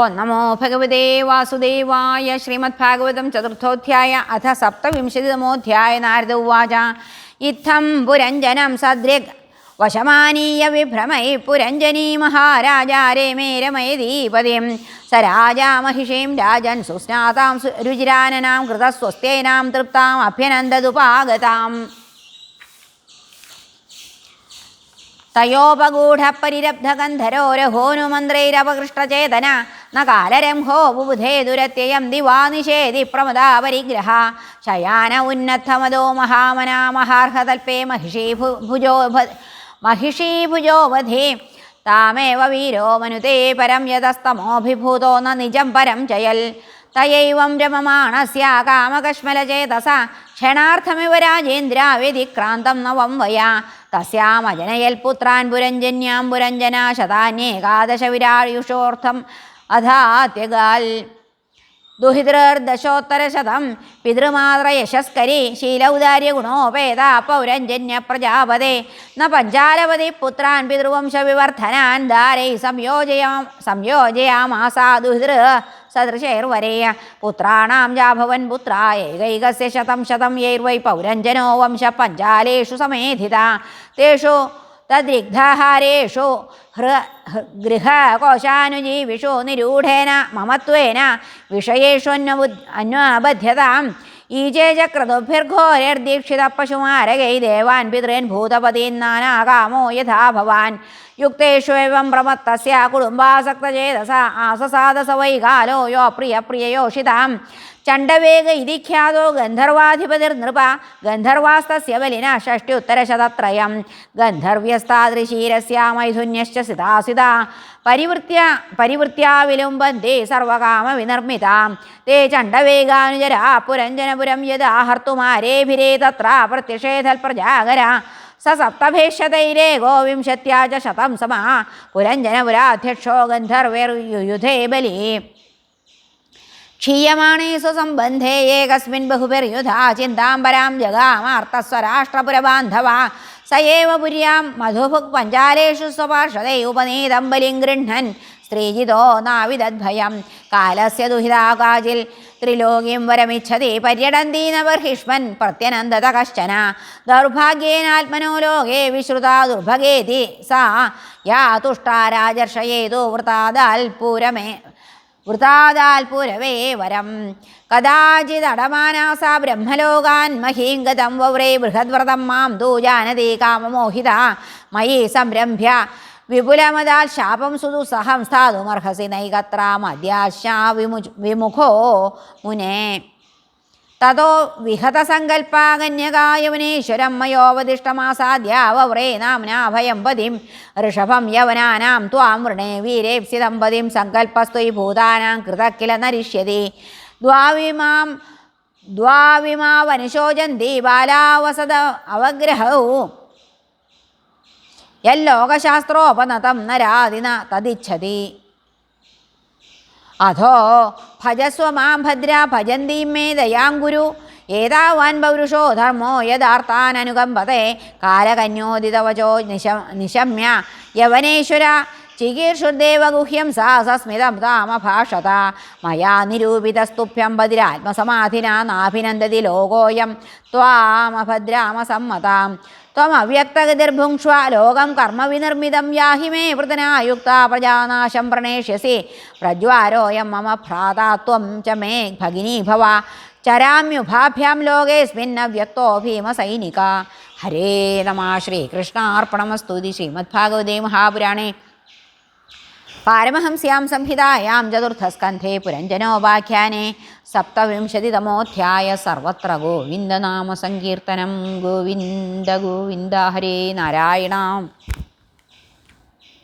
ഓം നമോ ഭഗവതേ വാസുദേവായ ശ്രീമദ് ഭാഗവതം ചതുർത്ഥോധ്യായ അഥ സപ്തവിംശതിതമോധ്യായ നാരദ ഉവാച. ഇത്തം പുരഞ്ജനം സദൃഗ് വശമാനീയ വിഭ്രമൈ പുരഞ്ജനീ മഹാരാജാരേ മേ രമയദീപതിം സ രാജാമഹിഷീം രാജൻ സുസ്നാതാം രുചിരാനനാം കൃതസ്വസ്തേനാം തൃപ്താം അഭ്യനന്ദതുപാഗതാം തയോപഗൂഢപരിരബ്ധഗന്ധരോരഹോനുമന്ത്രൈരപകൃഷ്ടചേതന. നകാലരം ഹോ ബുധേ ദുരത്യയം ദിവാ നിഷേധി പ്രമദാ പരിഗ്രഹ. ശയാന ഉന്നതമതോ മഹാമനാ മഹാർഹതൽപേ മഹിഷീ ഭുജോ മഹിഷീഭുജോവധേ താമേവ വീരോ മനുതേ പരം യതസ്തമോഭിഭൂതോ ന നിജം പരം ജയൽ തയൈവം രമമാണസ്യ കാമകശ്മലചേതസ. ക്ഷണാർത്ഥമിവ രാജേന്ദ്ര വ്യതിക്രാന്തം നവം വയാ. തസ്യാമജനയൽപുത്രാൻ പുരഞ്ജന്യാം പുരഞ്ജന ശതാന്യേകാദശ വിരാഴുഷോർത്ഥം അധാത്യകാൽ. ദുഹിതൃർദശോത്തരശതം. പിതൃമാതൃ യശസ്കരി. ശീലൗദാര്യ ഗുണോപേത പൗരഞ്ജന്യ പ്രജാപതി. ന പഞ്ചാലപതി പുത്രാൻ പിതൃവംശ വിവർദ്ധനാൻ. ദാരൈ സംയോജയാം സംയോജയാമാസ ദുഹിതൃ സദൃശൈർവരേയ പുത്രാണാം ജാഭവൻ പുത്രായൈകൈകസ്യ ശതം ശതം യൈർവൈ പൗരഞ്ജനോ വംശ പഞ്ചാലേഷു സമേധിത. തേഷു തദ്രിഗ്ധാഹാരേഷു. ഹൃ ഗൃഹകോശാനുജീവിഷു. നിരൂഢേന മമത്വേന വിഷയേഷു അന്വബധ്യതാം. ഈജേ ചക്രതുഭിർഘോരർദീക്ഷിത പശുമാരകൈ ദേവാൻ പിതൃൻ ഭൂതപതീൻ നാനാകാമോ യഥാ ഭവാൻ. യുക്തേഷു എവം പ്രമത്തസ്യ കുടുംബാസക്തചേതസ ആസസാദസ വൈകാലോ യോ പ്രിയ പ്രിയയോഷിതാം ചണ്ഡവേഗ ഇതിഖ്യാതോ ഗന്ധർവാധിപതിർ നൃപ ഗന്ധർവാസ്തസ്യ ബലിന ഷഷ്ട്യുത്തരശതത്രയം ഗന്ധർവ്യസ്താദൃശീരസ്യ മൈഥുന്യശ്ച സിതാസിത പരിവൃത്യ പരിവൃത്യാ വിലുംബന്തി സർവകാമ വിനിർമ്മിത. തേ ചണ്ഡവേഗാനുജരാ പുരഞ്ജനപുരം യഥാ ഹർത്തുമാരേഭിരേ തത്ര പ്രത്യഷേധൽ പ്രജാകര സ സപ്തഭേഷതൈരേ ഗോവിംശത്യാജ ശതം സമ പുരഞ്ജനപുരാധ്യക്ഷോ ഗന്ധർവേർ യുധേ ബലി. ക്ഷീയമാണേഷു സംബന്ധേ ഏകസ്മിൻ ബഹുഭിർയുധാ ചിന്താംബരാം ജഗാമാർത്തസ്വരാഷ്ട്രപുരബാന്ധവ സയേവ പുര്യാം മധുഭുക് പഞ്ചാലേഷു സ്വപാർഷതേ ഉപനീതം ബലിം ഗൃഹ്ണൻ സ്ത്രീജിതോ നാവിദദ്ഭയം. കാലസ്യ ദുഹിതാകാജിൽ ത്രിലോകിം വരമിച്ഛതി പര്യടന്തീനബർഹിഷ്മൻ പ്രത്യനന്ദത കശ്ചന. ദൗർഭാഗ്യേനാത്മനോ ലോകേ വിശ്രുതാ ദുർഭഗേതി സാ. യാ തുഷ്ടാരാജർഷയേതു വൃതാദൽപൂരമേ വൃതാദാൽ പൂരമേ വൃതാദാൽപുരവേ വരം കഥാചിതടമാനാസ ബ്രഹ്മലോകാൻ മഹീംഗതം വൗരേ ബൃഹദ്വ്രതം മാം ദൂജാനതി കാമമോഹിത. മയി സംരംഭ്യ വിപുലമതാൽ ശാപം സുദുസ്സഹം സ്ഥാതുമർഹസി നൈകത്രാമദ്യാശാ വിമു വിമുഖോ മുനേ. തതോ വിഹതസങ്കൽപ്പാകന്യകായവനേശ്വരം മയോപദിഷ്ടമാസാദ്യാവ്രേ നാംനാ നാംനാഭയം പതിം ഋഷഭം യവനാനാം ത്വാം വൃണേ വീരേപ്സി ദമ്പതിം സങ്കൽപ്പസ്തു ഭൂതാനാം കൃതക്കില കില നരിഷ്യതി. ദ്വാവിമാം ദ്വാവിമാവനുശോചന്തി ബാലാവസത അവഗ്രഹവും യല്ലോകശാസ്ത്രോപനതം നരാതിന തദിച്ഛതി അധോ ഭജസ്വ മാം ഭദ്ര ഭജന്തീം മേ ദയാങ്കുരു ഏതാവാൻ പൗരുഷോ ധർമ്മോ യഥാർത്ഥാനനുകമ്പതേ. കാലകന്യോദിതവചോ നിശ നിശമ്യ യവനേശ്വര. चिकीर्षुर्देवगुह्यं सा सस्मितं तामभाषत मया निरूपितस्तुभ्यं बदिरात्मसमाधिना नाभिनन्दति लोकोऽयं त्वामभद्रामसम्मतां। त्वमव्यक्तगतिर्भुङ्क्ष्वा लोकं कर्मविनिर्मितं याहि मे वृतनायुक्ता प्रजानाशं प्रणेष्यसि। प्रज्वारोऽयं मम भ्राता त्वं च मे भगिनी भव। चराम्युभाभ्यां लोकेऽस्मिन्न व्यक्तो भीमसैनिका हरे नमः श्रीकृष्णार्पणमस्तु श्रीमद्भागवते महापुराणे പാരമഹംസ്യാം സംഹിതായാം ചതുർത്ഥസ്കന്ധേ പുരഞ്ജനോപാഖ്യാനെ സപ്തവിംശതിതമോധ്യായ സർവത്ര ഗോവിന്ദനാമസങ്കീർത്തനം ഗോവിന്ദ ഗോവിന്ദ ഹരേ നാരായണ.